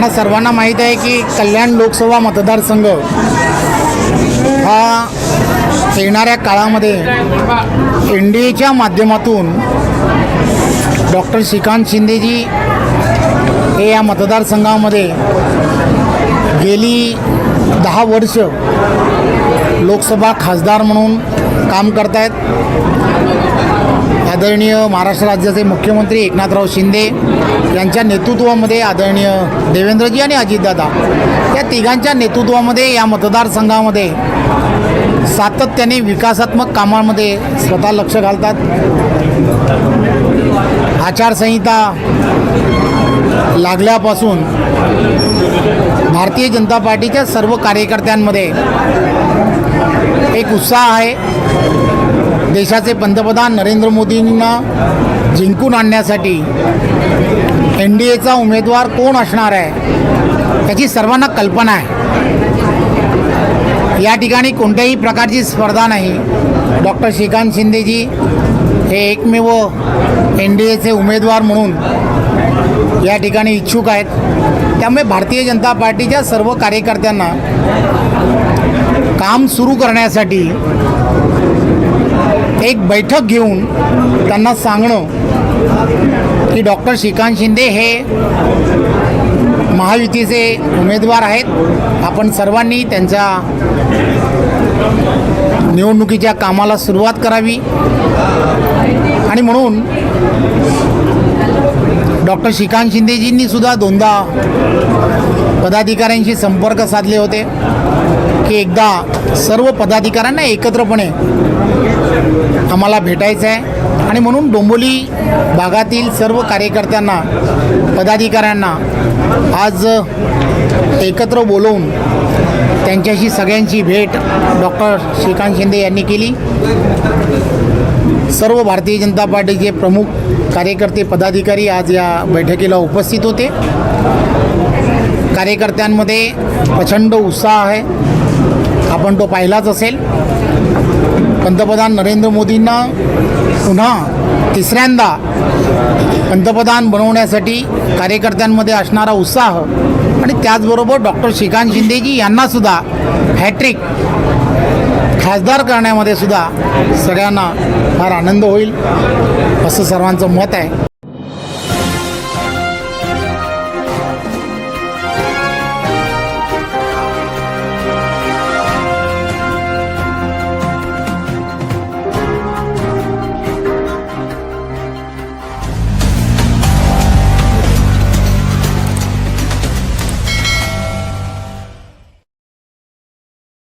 आपणा सर्वांना माहीत आहे की कल्याण लोकसभा मतदारसंघ हा येणाऱ्या काळामध्ये एन डी एच्या माध्यमातून डॉक्टर श्रीकांत शिंदेजी हे या मतदारसंघामध्ये गेली दहा वर्ष लोकसभा खासदार म्हणून काम करत आहेत आदरणीय महाराष्ट्र राज्याचे मुख्यमंत्री एकनाथराव शिंदे यांच्या नेतृत्वामध्ये आदरणीय देवेंद्रजी आणि अजितदादा या तिघांच्या नेतृत्वामध्ये या मतदारसंघामध्ये सातत्याने विकासात्मक कामांमध्ये स्वतः लक्ष घालतात. आचारसंहिता लागल्यापासून भारतीय जनता पार्टीच्या सर्व कार्यकर्त्यांमध्ये एक उत्साह आहे. देशाचे पंतप्रधान नरेंद्र मोदींना जिंकून आणण्यासाठी एन डी एचा उमेदवार कोण असणार आहे त्याची सर्वांना कल्पना आहे. या ठिकाणी कोणत्याही प्रकारची स्पर्धा नाही. डॉक्टर श्रीकांत शिंदेजी हे एकमेव एन डी एचे उमेदवार म्हणून या ठिकाणी इच्छुक आहेत. त्यामुळे भारतीय जनता पार्टीच्या सर्व कार्यकर्त्यांना काम सुरू करण्यासाठी एक बैठक घेऊन त्यांना सांगणं की डॉक्टर श्रीकांत शिंदे हे महायुतीचे उमेदवार आहेत. आपण सर्वांनी त्यांच्या निवडणुकीच्या कामाला सुरुवात करावी. आणि म्हणून डॉक्टर श्रीकांत शिंदेजींनी सुद्धा दोनदा पदाधिकाऱ्यांशी संपर्क साधले होते. की एकदा सर्व पदाधिकाऱ्यांना एकत्रपणे आम्हाला भेटायचं आहे. आणि म्हणून डोंबोली भागातील सर्व कार्यकर्त्यांना पदाधिकाऱ्यांना आज एकत्र बोलवून त्यांच्याशी सगळ्यांची भेट डॉक्टर श्रीकांत शिंदे यांनी केली. सर्व भारतीय जनता पार्टीचे प्रमुख कार्यकर्ते पदाधिकारी आज या बैठकीला उपस्थित होते. कार्यकर्त्यांमध्ये प्रचंड उत्साह आहे. आपण तो पाहिलाच असेल. पंतप्रधान नरेंद्र मोदींना पुन्हा तिसऱ्यांदा पंतप्रधान बनवण्यासाठी कार्यकर्त्यांमध्ये असणारा उत्साह आणि त्याचबरोबर डॉक्टर श्रीकांत शिंदेजी यांनासुद्धा हॅट्रिक खासदार करण्यामध्ये सुद्धा सगळ्यांना फार आनंद होईल असं सर्वांचं मत आहे.